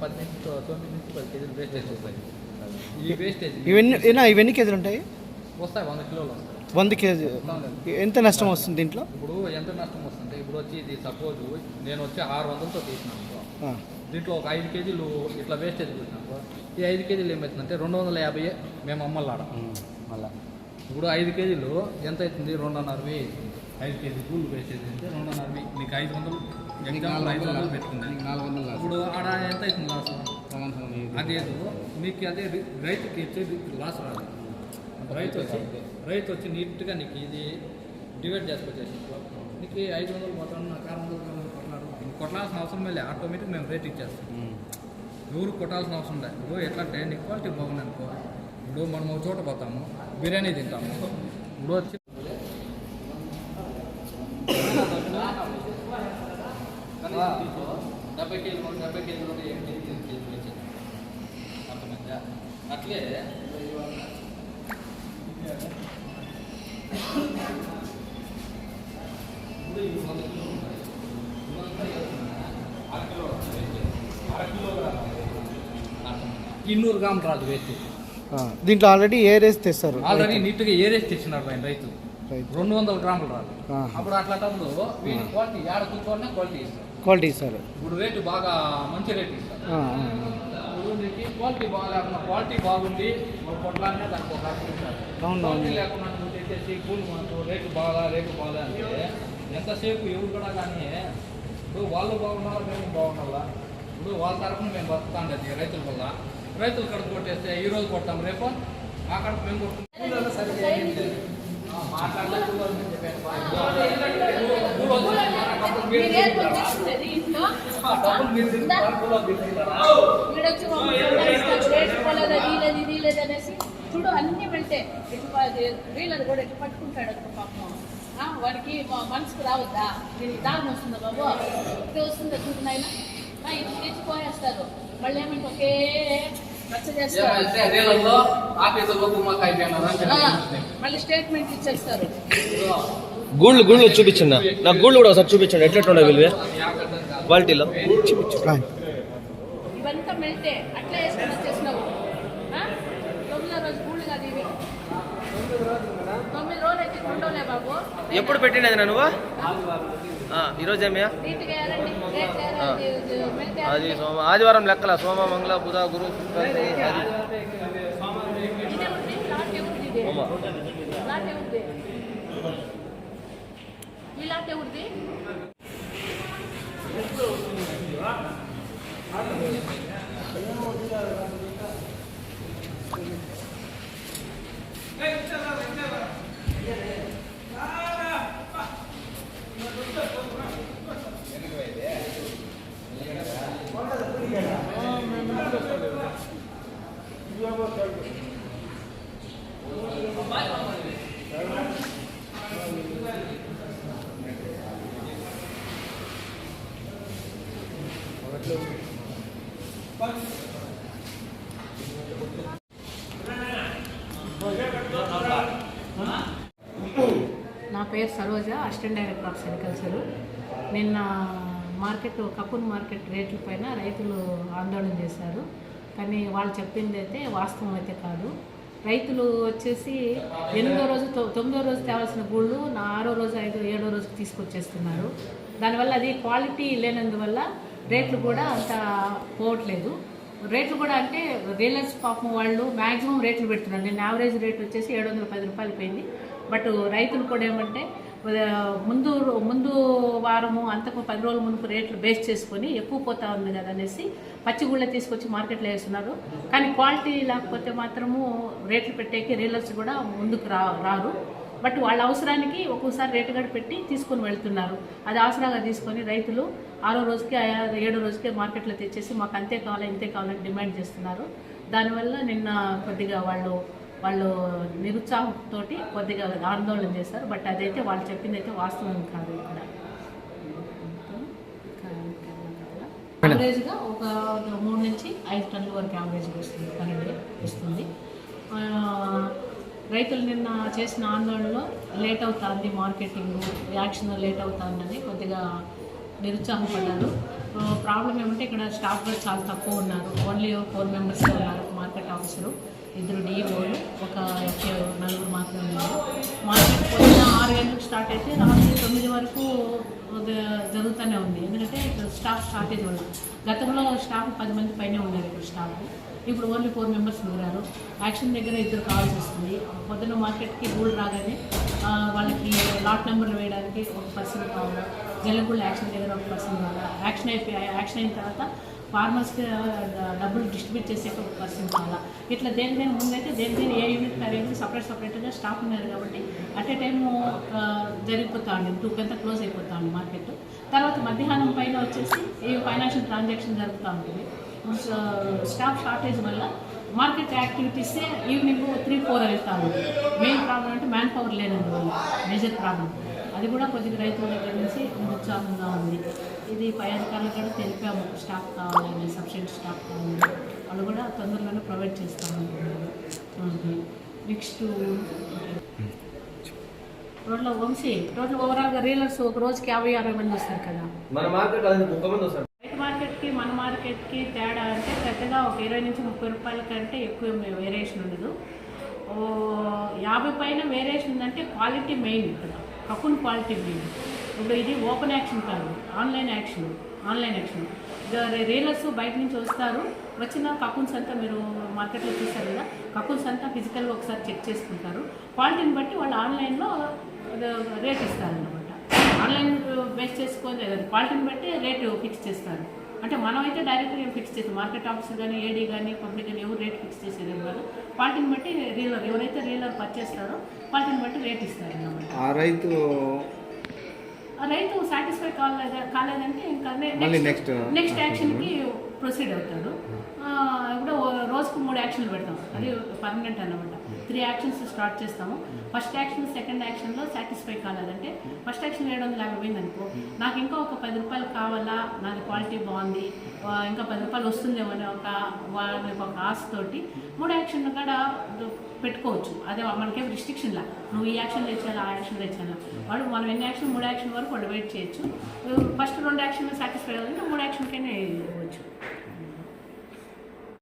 పది నుంచి తొమ్మిది నుంచి పది కేజీలు వేస్టేజ్ వస్తాయి ఈ వేస్టేజ్ ఇవన్నీ ఏనా ఇవన్నీ కేజీలు ఉంటాయి? వస్తాయి వంద కిలోలు వస్తాయి. వంద కేజీ ఎంత నష్టం వస్తుంది దీంట్లో? ఇప్పుడు ఎంత నష్టం వస్తుంది ఇప్పుడు వచ్చి ఇది సపోజ్ నేను వచ్చి ఆరు వందలతో తీసినాను దీంట్లో ఒక ఐదు కేజీలు ఇట్లా వేస్టేజ్ పెట్టినాను ఈ ఐదు కేజీలు ఏమవుతుందంటే రెండు వందల యాభై మేము అమ్మలాడ మళ్ళా. ఇప్పుడు ఐదు కేజీలు ఎంత అవుతుంది? రెండున్నర వెయ్యి. ఐదు కేజీ పూలు వేస్టేజ్ అంటే రెండున్నర వెయ్యి నీకు ఐదు వందలు ఇప్పుడు ఆడ ఎంత అవుతుంది లాస్. అదేదో మీకు అదే రైతుకి ఇచ్చే లాస్ రాదు. రైతు వచ్చి రైతు వచ్చి నీట్గా నీకు ఇది డివైడ్ చేసుకొచ్చేసి నీకు ఐదు వందలు మాత్రం నాకు ఆరు వందలు కొట్లాడు ఇంక కొట్లాల్సిన అవసరం లేదు. ఆటోమేటిక్ మేము రేట్ ఇచ్చేస్తాం. ఎవరు కొట్టాల్సిన అవసరం లేదు. ఇప్పుడు ఎట్లా అంటే క్వాలిటీ బాగుంది అనుకో ఇప్పుడు మనం ఒక చోట పోతాము బిర్యానీ తింటాము. ఇప్పుడు వచ్చి డెబ్బై కేజీలు డెబ్బై కేజీలు ఎనిమిది కేజీలు వచ్చింది అర్థమైందా అట్లే ఇప్పుడు ఈ వంద కిలోలు ఉన్నాయి. ఇవంతా వేస్తున్నా, అర కిలో వస్తుంది. అర కిలో రాదు. అర్థమైందా? ఇన్నూరు గ్రాములు రాదు వేస్ట్ దీంట్లో ఆల్రెడీ ఏ రేస్ తెస్తారు? ఆల్రెడీ నీట్గా ఏరేసి తెచ్చినాడు ఆయన రైతు. రెండు వందల గ్రాములు రాదు. అప్పుడు అట్లాంటప్పుడు వీటి క్వాలిటీ ఏడ కూర్చోవాలనే క్వాలిటీ ఇస్తారు. క్వాలిటీ ఇస్తారు. ఇప్పుడు రేటు బాగా మంచి రేటు ఇస్తారు ఆ, ఆ, ఆ. ఇప్పుడు నీకు క్వాలిటీ బాగాలేకుండా క్వాలిటీ బాగుండి ఒక పొట్లానే దానికి ఒక క్వాలిటీ. లేకుండా తెచ్చేసి కూలి మనకు రేటు బాగా రేటు బాగా అంటే ఎంతసేపు ఎవరు కూడా కానీ ఇప్పుడు వాళ్ళు బాగున్నారా మేము బాగున్నారా ఇప్పుడు వాళ్ళ తరఫున మేము బతుకుతాండేది రైతుల వల్ల. రైతులు కడుపు కొట్టేస్తే ఈ రోజు కొట్టాం రేపు ఆ కడుపు మేము కొట్టాం మీరేం వచ్చేసింది రేటు పోలేదు వీలేదు ఇది లేదు అనేసి చూడు అన్ని వెళ్తే వీళ్ళది కూడా ఎటు పట్టుకుంటాడు ఒక పాపం. ఆ, వాడికి మ- మనసుకు రావద్దా? దీనికి దాహం వస్తుందా బాబు? ఇటు వస్తుందా చూడు నాయన. ఇది తెచ్చిపోయేస్తారు మళ్ళీ ఏమంటే ఒకే మళ్ళీ స్టేట్మెంట్ ఇచ్చేస్తారు. గూళ్ళు గూళ్ళు చూపించండి. నాకు గూళ్ళు కూడా ఒకసారి చూపించండి. ఎట్లా వీళ్ళు క్వాలిటీలో? రా. ఇవంతా మెల్టే అట్లా వేసుకొని వచ్చేసినావు? తొమ్మిదో రోజు గూళ్ళు కాదు ఇవి తొమ్మిది రోజులు అయితే ఉండవులే బాబు. ఎప్పుడు పెట్టినది నువ్వు? ఆ, ఈరోజు ఏమయ్యా అది. సోమ ఆదివారం లెక్కల సోమ మంగళ బుధ గురు శుక్ర, శని, ఆది. ఇదే ఉంది, లాట్ ఎవరిది ఇది? సోమ. లాట్ ఎవరిది? ఈ లాట్ ఎవరిది నా పేరు Saroja assistant director of sericulture నిన్న మార్కెట్ కపున్ మార్కెట్ రేట్ల పైన రైతులు ఆందోళన చేశారు. కానీ వాళ్ళు చెప్పింది అయితే వాస్తవం అయితే కాదు. రైతులు వచ్చేసి ఎనిమిదో రోజు తొమ్మిదో రోజు తేవాల్సిన గూళ్ళు నా ఆరో రోజు ఐదో ఏడో రోజు తీసుకొచ్చేస్తున్నారు. దానివల్ల అది క్వాలిటీ లేనందువల్ల రేట్లు కూడా అంత పోవట్లేదు. రేట్లు కూడా అంటే రియలర్స్ పాపం వాళ్ళు మ్యాక్సిమం రేట్లు పెడుతున్నారు. నేను యావరేజ్ రేట్ వచ్చేసి ఏడు వందల పది రూపాయలు పోయింది. బట్ రైతులు కూడా ఏమంటే ముందు ముందు వారము అంతకు పది రోజుల మునుపు రేట్లు బేస్ చేసుకొని ఎక్కువ పోతా ఉంది కదా అనేసి పచ్చిగుళ్ళ తీసుకొచ్చి మార్కెట్లో వేస్తున్నారు. కానీ క్వాలిటీ లేకపోతే మాత్రము రేట్లు పెట్టేకి రీలర్స్ కూడా ముందుకు రా రారు. బట్ వాళ్ళ అవసరానికి ఒక్కోసారి రేటు గడి పెట్టి తీసుకొని వెళ్తున్నారు. అది ఆసరాగా తీసుకొని రైతులు ఆరో రోజుకి ఏడో రోజుకి మార్కెట్లో తెచ్చేసి మాకు అంతే కావాలి ఇంతే కావాలని డిమాండ్ చేస్తున్నారు. దానివల్ల నిన్న కొద్దిగా వాళ్ళు వాళ్ళు నిరుత్సాహంతో కొద్దిగా ఆందోళన చేశారు. బట్ అదైతే వాళ్ళు చెప్పింది అయితే వాస్తవం కాదు ఇక్కడ. యావరేజ్గా ఒక మూడు నుంచి ఐదు టన్నుల వరకు యావరేజ్గా వస్తుంది పన్నెండు వస్తుంది. రైతులు నిన్న చేసిన ఆందోళనలో లేట్ అవుతుంది మార్కెటింగ్ యాక్షన్ లేట్ అవుతుందని కొద్దిగా నిరుత్సాహపడ్డారు. ప్రాబ్లం ఏమంటే ఇక్కడ స్టాఫ్ కూడా చాలా తక్కువ ఉన్నారు. ఓన్లీ ఫోర్ మెంబర్స్ ఉన్నారు మార్కెట్ ఆఫీసరు ఇద్దరు డిఓలు ఒక నలుగురు మాత్రమే ఉన్నారు. మార్కెట్ పొద్దున్న ఆరు గంటలకు స్టార్ట్ అయితే రాత్రి తొమ్మిది వరకు జరుగుతూనే ఉంది. ఎందుకంటే ఇక్కడ స్టాఫ్ షార్టేజ్ వల్ల. గతంలో స్టాఫ్ పది మంది పైనే ఉన్నారు ఇక్కడ స్టాఫ్. ఇప్పుడు ఓన్లీ ఫోర్ మెంబర్స్ ఉన్నారు యాక్షన్ దగ్గర ఇద్దరు కావాల్సి వస్తుంది. పొద్దున్న మార్కెట్కి గూడు రాగానే వాళ్ళకి లాట్ నెంబర్లు వేయడానికి ఒక పర్సన్ కావాలి? జల్లగూడ యాక్షన్ దగ్గర ఒక పర్సన్ కావాలి? యాక్షన్ అయిపోయి యాక్షన్ అయిన తర్వాత ఫార్మర్స్కి డబ్బులు డిస్ట్రిబ్యూట్ చేసే ఒక పర్సన్ చాలా ఇట్లా దేని దేని ముందైతే దేని దేని ఏ యూనిట్ పర్ యూనిట్ సపరేట్ సపరేట్గా స్టాఫ్ ఉన్నారు కాబట్టి అట్ ఏ టైము జరిగిపోతా ఉంది టూ కింద క్లోజ్ అయిపోతా ఉంది మార్కెట్ తర్వాత మధ్యాహ్నం పైన వచ్చేసి ఈ ఫైనాన్షియల్ ట్రాన్సాక్షన్ జరుగుతూ ఉంటుంది స్టాఫ్ షార్టేజ్ వల్ల మార్కెట్ యాక్టివిటీసే ఈవినింగ్ త్రీ ఫోర్ వెళ్తా ఉంది మెయిన్ ప్రాబ్లం అంటే మ్యాన్ పవర్ లేనందువల్ల మేజర్ ప్రాబ్లం అది కూడా కొద్దిగా రైతుల దగ్గర నుంచి నిరుత్సాహంగా ఉంది. ఇది పై అధికారులు కూడా తెలిపాము. స్టాఫ్ కావాలని సబ్సిడీ స్టాఫ్ కావాలని. వాళ్ళు కూడా తొందరలోనే ప్రొవైడ్ చేస్తామంటున్నారు నెక్స్ట్. రోడ్లో వంశీ రోడ్లో ఓవరాల్గా రీలర్స్ ఒక రోజుకి యాభై అరవై మంది వస్తారు కదా. మన మార్కెట్ బయట మార్కెట్కి మన మార్కెట్కి తేడా అంటే పెద్దగా ఒక ఇరవై నుంచి ముప్పై రూపాయల కంటే ఎక్కువ వేరియేషన్ ఉండదు. ఓ యాభై పైన వేరియేషన్ ఉందంటే క్వాలిటీ మెయిన్ ఇక్కడ. Cocoon quality main. ఇప్పుడు ఇది ఓపెన్ యాక్షన్ కాదు online auction online auction. Reelers బయట నుంచి వస్తారు వచ్చిన కపున్స్ అంతా మీరు మార్కెట్లో చూస్తారు కదా కపున్స్ అంతా ఫిజికల్గా ఒకసారి చెక్ చేసుకుంటారు. క్వాలిటీని బట్టి వాళ్ళు ఆన్లైన్లో రేట్ ఇస్తారనమాట ఆన్లైన్ బేస్ చేసుకొని క్వాలిటీని బట్టి రేటు ఫిక్స్ చేస్తారు. అంటే మనం అయితే డైరెక్ట్గా ఏం ఫిక్స్ చేస్తాం మార్కెట్ ఆఫీసర్ కానీ ఏడీ కానీ పబ్లిక్ కానీ ఎవరు రేట్ ఫిక్స్ చేసేది కాదు. క్వాలిటీని బట్టి రీలర్ ఎవరైతే రీలర్ పర్చేస్తారో క్వాలిటీని బట్టి రేట్ ఇస్తారు అన్నమాట ఆ రైతు రైతు సాటిస్ఫై కాలేదు కాలేదంటే ఇంకా next- నెక్స్ట్ యాక్షన్కి ప్రొసీడ్ అవుతాడు. ఆ, ఇప్పుడు యాక్షన్లు పెడతాం. అది పర్మనెంట్ అన్నమాట. త్రీ యాక్షన్స్ స్టార్ట్ చేస్తాము. ఫస్ట్ యాక్షన్ సెకండ్ యాక్షన్లో సాటిస్ఫై కాలేదంటే ఫస్ట్ యాక్షన్ ఏడు వందల యాభై పోయింది అనుకో. నాకు ఇంకా ఒక పది రూపాయలు కావాలా? నాది క్వాలిటీ బాగుంది. ఇంకా పది రూపాయలు వస్తుందేమో అనే ఒక వాళ్ళకి ఒక ఆశతోటి మూడు యాక్షన్ కూడా పెట్టుకోవచ్చు. అదే మనకేం రిస్ట్రిక్షన్ లా. నువ్వు ఈ యాక్షన్ తెచ్చాలా ఆ యాక్షన్ తెచ్చాలా? వాడు మనం ఎన్ని యాక్షన్ మూడు యాక్షన్ వరకు వాడు వెయిట్ చేయొచ్చు. ఫస్ట్ రెండు యాక్షన్ సాటిస్ఫై అవ్వాలంటే మూడు యాక్షన్కైనా ఇవ్వచ్చు